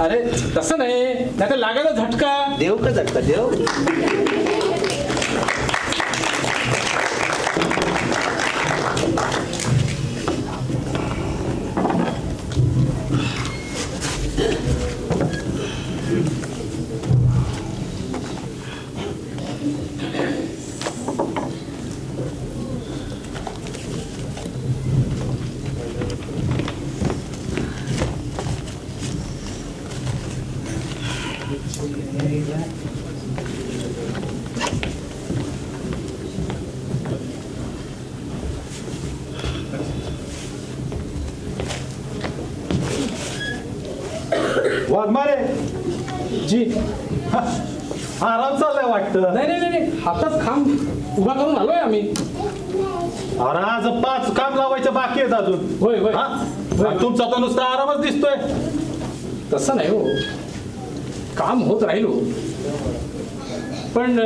अरे तसं नाही नाही तर लागायला झटका. देव का झटका देव वाघमारे! जी. हा, आराम चाललाय वाटतं. नाही नाही नाही, नाही. हातात खांब उभा करून आलोय आम्ही. अरे आज पाच काम लावायचे बाकी आहेत अजून. होय होय. हा? आणि तुमचा तर नुसता आरामच दिसतोय. तसं नाही हो. काम होत राहिलो. पण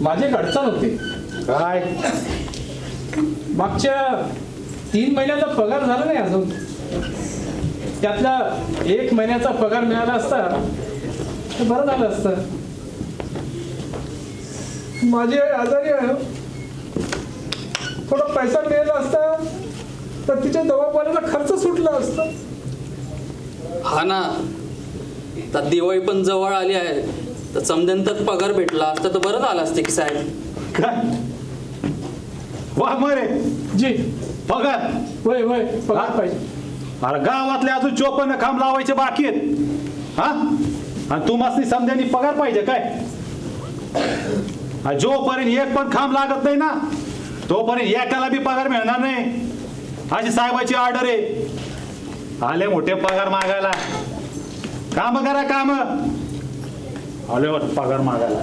माझी एक अडचण होती. काय? मागच्या तीन महिन्याचा पगार झाला नाही अजून. त्यातला एक महिन्याचा पगार मिळाला असता तर बरं झालं असतं. माझी आई आजारी आहे. हो. थोडा पैसा मिळाला असता तर तिच्या दवाखान्याला खर्च सुटला असता. हा ना. तर दिवाळी पण जवळ आली आहे. तर समजेंतच पगार भेटला असता तर बरं झालं असते की साहेब. काय? वाघमारे जी पगार. वय वय पगार पाहिजे. अरे गावातले अजून चोपन्न काम लावायचे बाकी आहेत. हा? आणि तुम्हाला समजानी पगार पाहिजे काय? जोपर्यंत एक पण खांब लागत नाही ना तोपर्यंत एकाला बी पगार मिळणार नाही. अशी साहेबाची ऑर्डर आहे. आले मोठे पगार मागायला. काम करा काम. आले वाट पगार मागायला.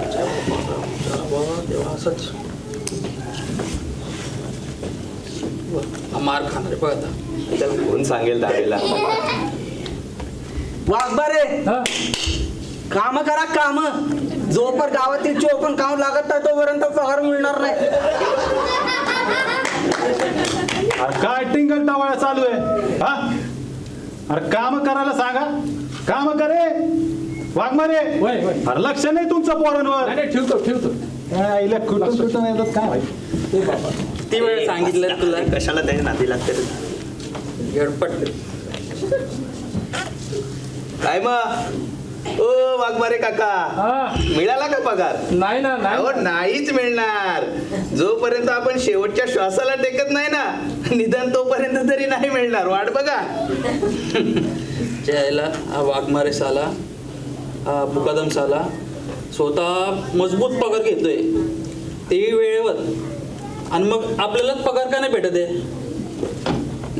मार खाणार बघ कोण सांगेल दावेला वाघबारे हा? काम करा काम. जोपर गावातील चोपण काम लागत नाही तोपर्यंत पगार मिळणार नाही. अरे काय टिंगल टावाळा चालू आहे हा? अरे काम करायला सांगा. काम करे वाघमारे वय वय. अरे लक्ष नाही तुमचं पोरांवर. नाही नाही, ठेवतो ठेवतो. काय इला कुठं कुठं येतात काय? माहिती ती वेळ सांगितलं तुला. कशाला त्याच्या नादी लागते गडपट काय मग? ओ वाघमारे काका. हा. मिळाला का पगार? नाही ना अहो नाही नाहीच मिळणार. जोपर्यंत आपण शेवटच्या श्वासाला टेकत नाही ना निदान तोपर्यंत तरी नाही मिळणार. वाट बघा. ज्याला हा वाघमारे साला हा मुकादम साला स्वतः मजबूत पगार घेतोय. तेही वेळेवर. आणि मग आपल्यालाच पगार का नाही भेटत आहे?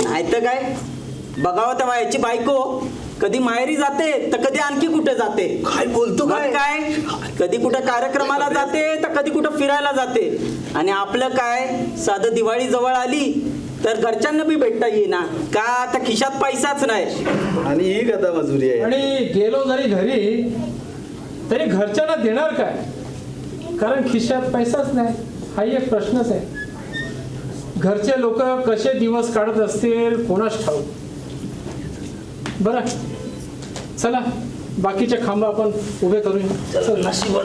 नाही तर काय? बघावं तेव्हा याची बायको. कधी माहेरी जाते तर कधी आणखी कुठे जाते? काय बोलतो काय? काय? कधी कुठं कार्यक्रमाला जाते तर कधी कुठं फिरायला जाते. आणि आपलं काय? साधं दिवाळी जवळ आली तर घरच्यांना बी भेटता येईना. का आता खिशात पैसाच नाही? आणि ही गदा मजुरी आहे. आणि गेलो जरी घरी तरी घरच्यांना देणार काय? कारण खिशात पैसाच नाही. हाही एक प्रश्नच आहे. घरचे लोक कसे दिवस काढत असतील कोणाच ठाऊक? बरं. चला बाकीचे खांब आपण उभे करूया. चल. नशिबात.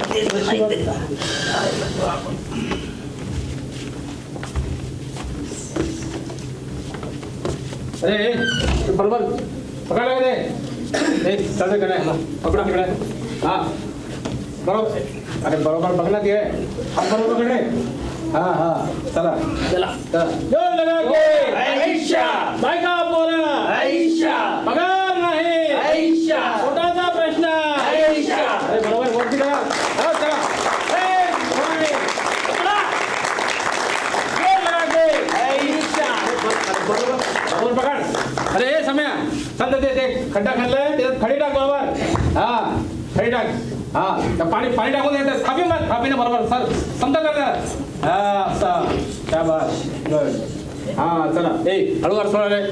ते बरोबर. पकडा का ते ए चालतंय का नाही? पकडा तिकडे. हा. बरोबर. अरे बरोबर बघ ना ते हा बरोबर कडे हा हा. चला. चला. चला. लगा के ऐशा बायका पोरा ऐशा पगार नाही ऐशा पोटाचा प्रश्न ऐशा अरे बरोबर बोलती का हा चला ए, होय. पकडा. जोर लगा के ऐशा अरे, बरोबर बरोबर पकड अरे हे सम्या चल ते ते खड्डा खाल्लाय त्याच्यात खडी टाक बरोबर. हा खडी टाक. हा त्या पाणी पाणी टाकून येतात थापी मग थापीने बरोबर. सर समजा करतात हा असा शाबास. गुड. हा चला. ए हळूवार सोळा रे.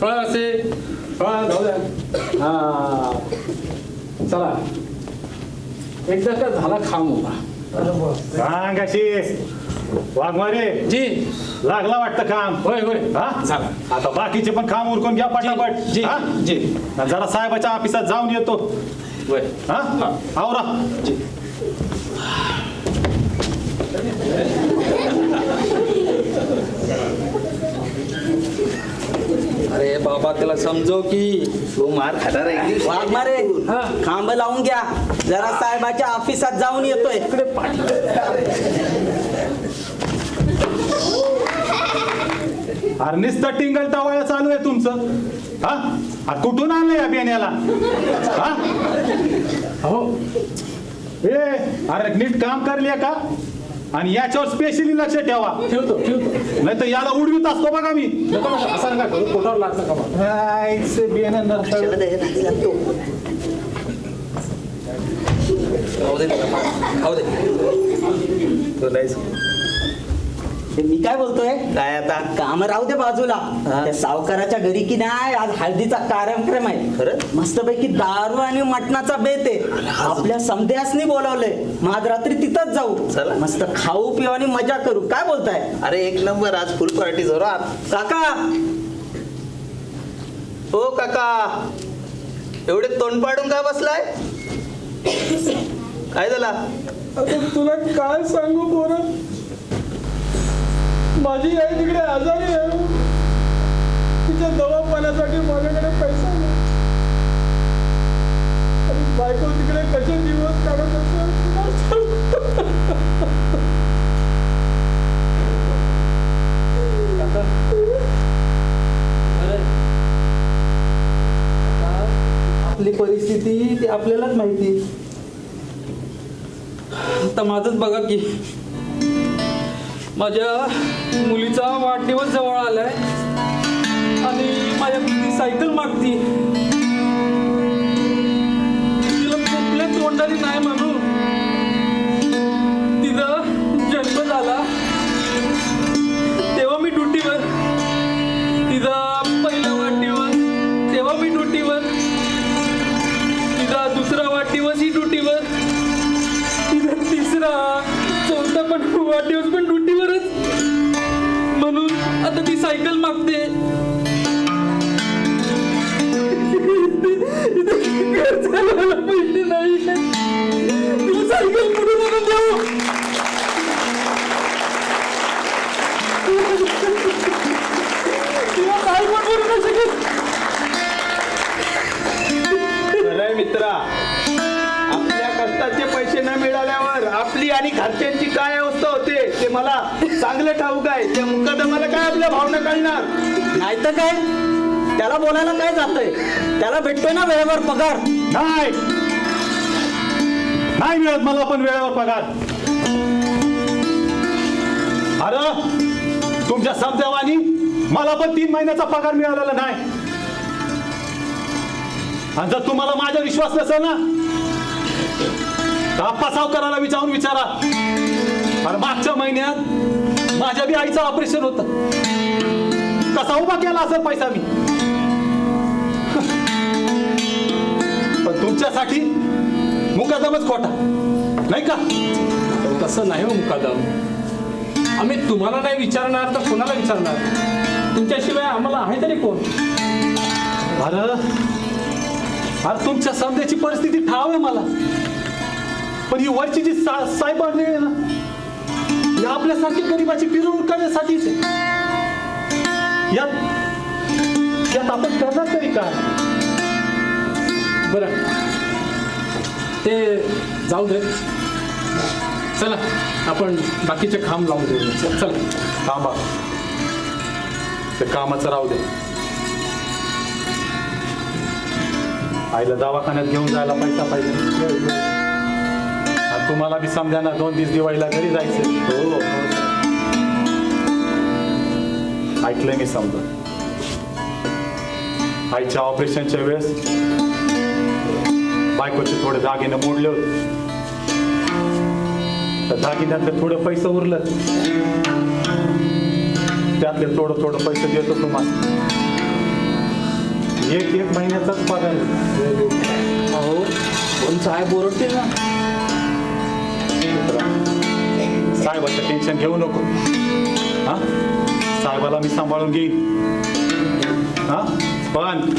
सोळा असे. सोळा जाऊ द्या. हा. चला. एकदा का झाला खाम होता सांग अशी वाघमारे जी. लागला वाटतं काम. होय होय. हा? झाला. आता बाकीचे पण काम उरकून घ्या पटापट. जी, हा? जी. आणि जरा साहेबाच्या ऑफिसात जाऊन येतो. होय. हा? आवरा अरे बाबा त्याला समजव की. तो मार खाणार आहे की? वाघमारे हा. खांब लावून घ्या. जरा साहेबाच्या ऑफिसात जाऊन येतोय. अरे नुसतं टिंगल टवाळा चालू आहे तुमचं. हा? कुठून आणलं या बेण्याला हा? हो ए अरे नीट काम करले का? आणि याच्यावर स्पेशली लक्ष ठेवा. ठेवतो ठेवतो. नाही तर याला उडवीत असतो बघा मी. असं नका करू. पोटावर लाट नका मारू. तो मी काय बोलतोय? काय आता? काम राहू दे बाजूला. त्या सावकाराच्या घरी की नाही आज हळदीचा कार्यक्रम आहे. खरं? मस्तपैकी दारू आणि मटणाचा बेत आहे. आपल्या समध्यासनी बोलावलंय. मग आज रात्री तिथंच जाऊ. चला. मस्त खाऊ पिऊ आणि मजा करू. काय बोलताय? अरे एक नंबर आज फुल पार्टी जोरात काका! हो काका. एवढे तोंड पाडून का बसलाय? काय झाला? आता तुला काय सांगू पोरं? माझी आई तिकडे आजारी आहे. तिच्या दवाखान्यासाठी माझ्याकडे पैसा नाही. आणि बायको तिकडे कसे दिवस काढत असेल आपली परिस्थिती ती आपल्यालाच माहिती. आता माझंच बघा की माझ्या मुलीचा वाढदिवस जवळ आलाय. आणि माझ्या मुली सायकल मागती. तिला कुठल्या तोंडाने नाही म्हणू. तिचा जन्म झाला. तेव्हा मी ड्युटीवर. तिचा पहिला वाढदिवस. तेव्हा मी ड्युटीवर. तिचा दुसरा वाढदिवस ही ड्युटीवर. तिचा तिसरा चौथा पण वाढदिवस पण घरच्यांची काय अवस्था होते ते मला चांगलं ठाऊक आहे. त्या मुकादमाला काय आपल्या भावना कळणार? नाही तर काय? त्याला बोलायला काय जातंय? त्याला भेटतोय ना वेळेवर पगार? नाही. नाही मिळत मला पण वेळेवर पगार. अरे तुमच्या समजावानी मला पण तीन महिन्याचा पगार मिळालेला नाही. आणि जर तुम्हाला माझा विश्वास नसेल ना आप्पा सावकाराला विचारून विचारा. अरे मागच्या महिन्यात माझ्या बी आईचं ऑपरेशन होतं. कसा उभा केला असेल पैसा मी? पण तुमच्यासाठी मुकादमच खोटा. नाही का? तसं नाही हो मुकादम. आम्ही तुम्हाला नाही विचारणार तर कोणाला विचारणार? तुमच्याशिवाय आम्हाला आहे तरी कोण? अरे अरे तुमच्या समजायची परिस्थिती ठाव आहे मला. पण ही वरची जी सा साहेब आणली आहे ना या आपल्यासारखी गरिबाची पिरवणूक करण्यासाठीच आहे. यात यात आपण करणार तरी काय? बरं. ते जाऊ दे. चला आपण बाकीचे खांब लावून देऊ. चल चला. थांबा. ते कामाचं राहू दे. आईला दवाखान्यात घेऊन जायला पैसा पाहिजे. तुम्हाला बी समजा ना दोन दिवस दिवाळीला घरी जायचं हो. ऐकलंय मी समजा आईच्या ऑपरेशनच्या वेळेस बायकोचे थोडे दागिने मोडले होते. तर दागिन्यातले थोडं पैसे उरलं. त्यातले थोडं थोडं पैसे देतो तुम्हाला. एक एक महिन्याचाच पगार आहे. अहो कोण साहेब ओरडते ना? साहेबाचं टेन्शन घेऊ नको. हा? साहेबाला मी सांभाळून घेईन. हा? पण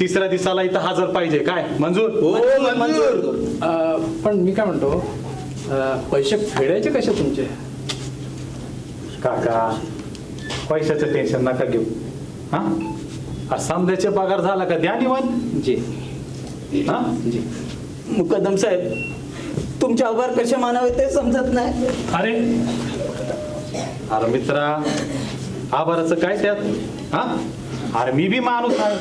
तिसऱ्या दिवसाला इथं हजर पाहिजे. काय? मंजूर? हो मंजूर. अं, पण मी काय म्हणतो अं, पैसे फेडायचे कसे तुमचे? काका पैशाचं टेन्शन नका घेऊ. हा? समजायचे पगार झाला का? द्या निवांत. जी. हा? जी. मुकदम साहेब तुमचे आभार कसे मानावे ते समजत नाही. अरे. अरे मित्रा आभाराचं काय त्यात? हा? अरे मी बी माणूस आहे.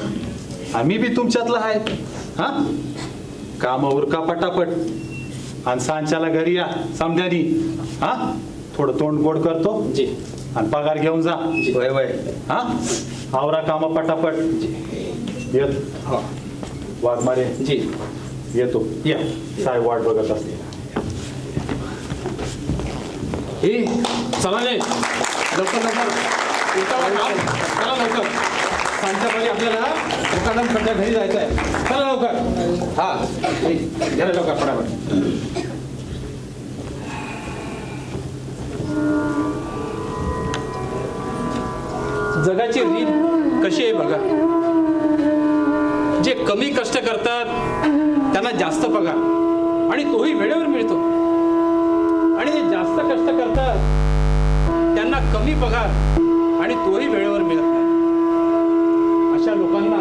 आणि मी बी तुमच्यातला आहे. हा? काम उरका पटापट. आणि सांच्याला घरी या समजानी. हा? थोडं तोंड गोड करतो. जी. आणि पगार घेऊन जा. वय वय. हा? आवरा काम पटापट. येत. हो. वाघमारे. जी. येतो. या. साहेब वाट बघत असते ए चला रे. लवकर लवकर. उठावा चला लवकर. सांच्यापारी आपल्याला मुकादम सध्या घरी जायचं आहे. चला लवकर. हा. ए, घ्या रे लवकर फटाफट जगाची रीत कशी आहे बघा. जे कमी कष्ट करतात त्यांना जास्त पगार. आणि तोही वेळेवर मिळतो. जास्त कष्ट करतात त्यांना कमी पगार आणि तोही वेळेवर मिळत नाही. अशा लोकांना